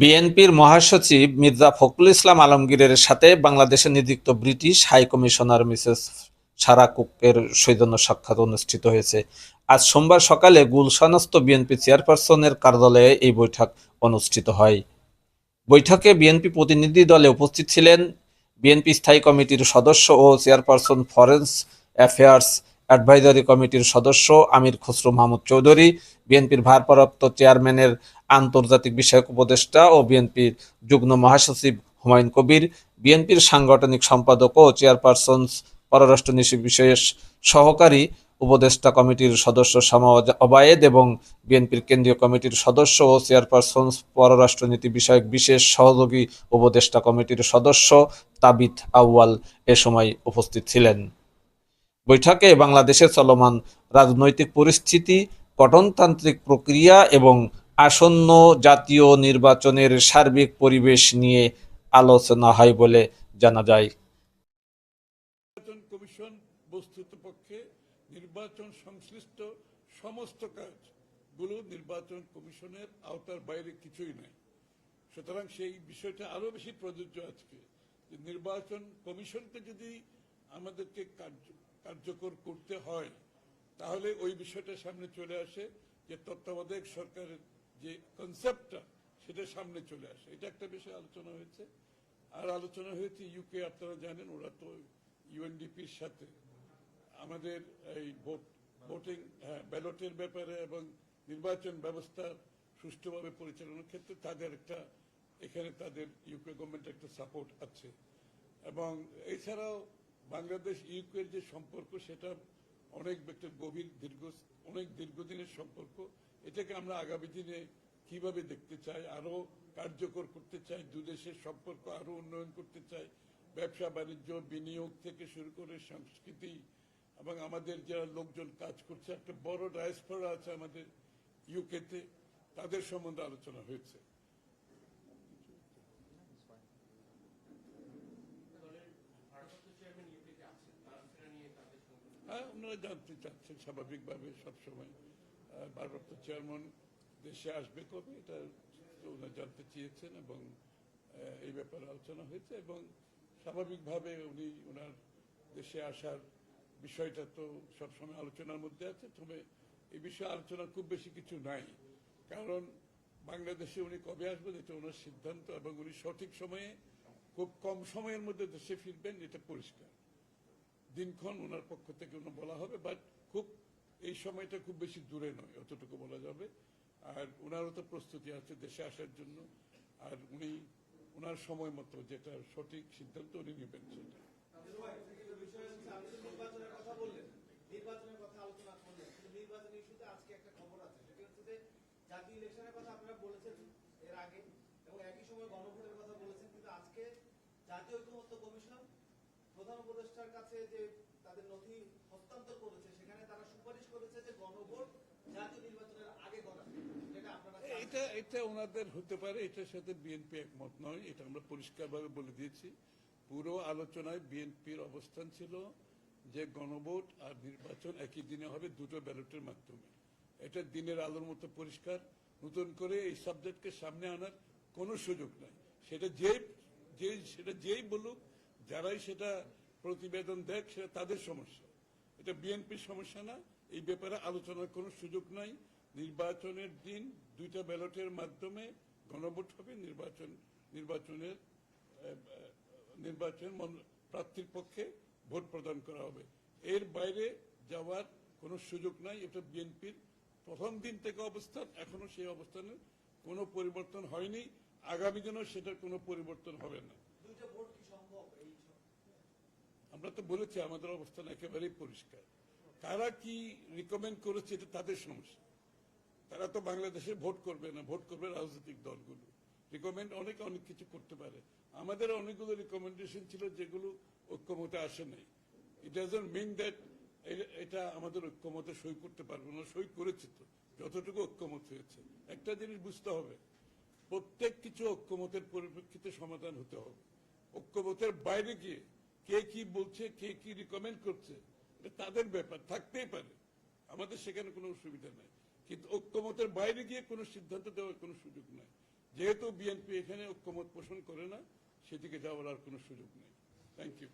বিএনপির মহাসচিব মির্জা ফখরুল ইসলাম আলমগীরের সাথে বাংলাদেশে নিযুক্ত British high commissioner Mrs Sarah কুকের সৌজন্য সাক্ষাৎ অনুষ্ঠিত হয়েছে। আজ সোমবার সকালে গুলশানস্থ বিএনপি চেয়ারপারসনের কার্যালয়ে এই বৈঠক অনুষ্ঠিত হয়। বৈঠকে বিএনপি প্রতিনিধি দলে উপস্থিত ছিলেন বিএনপি স্থায়ী কমিটির সদস্য ও চেয়ারপারসন ফরেন্স অ্যাফেয়ার্স অ্যাডভাইজারি কমিটির সদস্য আমির খসরু মাহমুদ চৌধুরী, বিএনপির ভারপ্রাপ্ত চেয়ারম্যানের আন্তর্জাতিক বিষয়ক উপদেষ্টা ও বিএনপির যুগ্ম মহাসচিব হুমায়ুন কবির, বিএনপির সাংগঠনিক সম্পাদক ও চেয়ারপারসন পররাষ্ট্রনীতি বিষয়ে সহকারী উপদেষ্টা কমিটির সদস্য শামা অবায়েদ এবং বিএনপির কেন্দ্রীয় কমিটির সদস্য ও চেয়ারপারসন পররাষ্ট্রনীতি বিষয়ক বিশেষ সহযোগী উপদেষ্টা কমিটির সদস্য তাবিত আউয়াল এ সময় উপস্থিত ছিলেন। বৈঠকে বাংলাদেশের চলমান রাজনৈতিক পরিস্থিতি, গঠনতান্ত্রিক প্রক্রিয়া এবং আসন্ন জাতীয় নির্বাচনের সার্বিক পরিবেশ নিয়ে আলোচনা হয় বলে জানা যায়। নির্বাচন কমিশন বস্তুত পক্ষে নির্বাচন সংশ্লিষ্ট সমস্ত কাজগুলো নির্বাচন কমিশনের আওতার বাইরে কিছুই নাই। সুতরাং সেই বিষয়টা আরও বেশি প্রযোজ্য আজকে নির্বাচন কমিশনকে যদি আমাদেরকে কার্য- কার্যকর করতে হয় তাহলে ওই বিষয়টা সামনে চলে আসে যে তত্ত্বাবধায়ক সরকারের যে কনসেপ্টটা সেটা সামনে চলে আসে। এটা একটা বিষয় আলোচনা হয়েছে। আর আলোচনা হয়েছে ইউকে আপনারা জানেন ওরা তো ইউএনডিপির সাথে। আমাদের এই ভোট ভোটিং হ্যাঁ, ব্যালটের ব্যাপারে এবং নির্বাচন ব্যবস্থা সুষ্ঠুভাবে পরিচালনার ক্ষেত্রে তাদের একটা এখানে তাদের ইউকে গভর্নমেন্টের একটা সাপোর্ট আছে। এবং এছাড়াও বাংলাদেশ ইউকের যে সম্পর্ক, সেটা অনেক একটা গভীর দীর্ঘ, অনেক দীর্ঘদিনের সম্পর্ক। এটাকে আমরা আগামী দিনে কীভাবে দেখতে চাই আরও কার্যকর করতে চাই দু দেশের সম্পর্ক আরও উন্নয়ন করতে চাই, ব্যবসা, বাণিজ্য, বিনিয়োগ থেকে শুরু করে সংস্কৃতি এবং আমাদের যারা লোকজন কাজ করছে, একটা বড় ডায়াসপোরা আছে আমাদের ইউকেতে, তাদের সম্বন্ধে আলোচনা হয়েছে হ্যাঁ ওনারা জানতে চাচ্ছেন স্বাভাবিকভাবে সবসময় ভারপ্রাপ্ত চেয়ারম্যান দেশে আসবে কবে, এটা ওনারা জানতে চেয়েছেন এবং এই ব্যাপারে আলোচনা হয়েছে এবং স্বাভাবিকভাবে উনি ওনার দেশে আসার বিষয়টা তো সবসময় আলোচনার মধ্যে আছে, তবে এই বিষয়ে আলোচনার খুব বেশি কিছু নাই। কারণ বাংলাদেশে উনি কবে আসবেন এটা ওনার সিদ্ধান্ত এবং উনি সঠিক সময়ে, খুব কম সময়ের মধ্যে দেশে ফিরবেন, এটা পরিষ্কার। দিনক্ষণ ওনার পক্ষ থেকে বলা হবে বাট খুব, এই সময়টা খুব বেশি দূরে নয়, অতটুকু বলা যাবে। আর ওনারও তো প্রস্তুতি আছে দেশে আসার জন্য, আর উনি, ওনার সময় মতো যেটা সঠিক সিদ্ধান্ত উনি নেবেন সেটা। নির্বাচনের কথা আলোচনা করলেন, কিন্তু আজকে একটা খবর আছে হচ্ছে যে জাতীয় ইলেকশনের কথা আপনারা বলেছেন এর আগে, এবং একই সময় গণভোটের কথা বলেছেন, কিন্তু আজকে জাতীয় ঐক্যমত্য কমিশন প্রধান উপদেষ্টার কাছে যে তাদের নথি হস্তান্তর করেছে, সেখানে তারা সুপারিশ করেছে যে গণভোট এটা এটা ওনাদের হতে পারে, এটার সাথে বিএনপি একমত নয়, এটা আমরা পরিষ্কারভাবে বলে দিয়েছি। পুরো আলোচনায় বিএনপির অবস্থান ছিল যে গণভোট আর নির্বাচন একই দিনে হবে দুটো ব্যালটের মাধ্যমে। এটা দিনের আলোর মতো পরিষ্কার, নতুন করে এই সাবজেক্টকে সামনে আনার কোনো সুযোগ নাই। সেটা যে সেটা যেই বলুক যারাই সেটা প্রতিবেদন দেখ, সেটা তাদের সমস্যা। এটা বিএনপির সমস্যা না, এই ব্যাপারে আলোচনার কোনো সুযোগ নাই। নির্বাচনের দিন দুইটা ব্যালটের মাধ্যমে গণভোট হবে, নির্বাচন, নির্বাচনের নির্বাচন প্রার্থীর পক্ষে ভোট প্রদান করা হবে। এর বাইরে যাওয়ার কোনো সুযোগ নাই, এটা বিএনপির প্রথম দিন থেকে অবস্থান, এখনও সেই অবস্থানে কোনো পরিবর্তন হয়নি। আগামী দিনেও সেটার কোনো পরিবর্তন হবে না দুইটা ভোট কি সম্ভব এই আমরা তো বলেছি আমাদের অবস্থান একেবারেই পরিষ্কার। কারা কি রিকমেন্ড করেছে এটা তাদের সমস্যা। তারা তো বাংলাদেশে ভোট করবে না, ভোট করবে রাজনৈতিক দলগুলো। রিকমেন্ড অনেকে, অনেক কিছু করতে পারে। আমাদের অনেকগুলো রিকমেন্ডেশন ছিল যেগুলো ঐক্যমতে আসে নাই। ইট ডাজন্ট মিন দ্যাট এটা আমাদের ঐক্যমতে সই করতে পারব না, সই করেছে তো। যতটুকু ঐক্যমত হয়েছে। একটা জিনিস বুঝতে হবে, প্রত্যেক কিছু ঐক্যমতের পরিপ্রেক্ষিতে সমাধান হতে হবে। ঐক্যমতের বাইরে গিয়ে কে কি বলছে, কে কি রিকমেন্ড করছে তাদের ব্যাপার, থাকতেই পারে। আমাদের সেখানে কোনো অসুবিধা নাই। কিন্তু ঐক্যমতের বাইরে গিয়ে কোনো সিদ্ধান্ত দেওয়ার কোনো সুযোগ নাই। যেহেতু বিএনপি এখানে ঐক্যমত পোষণ করে না, সেদিকে যাওয়ার আর কোনো সুযোগ নেই। Thank you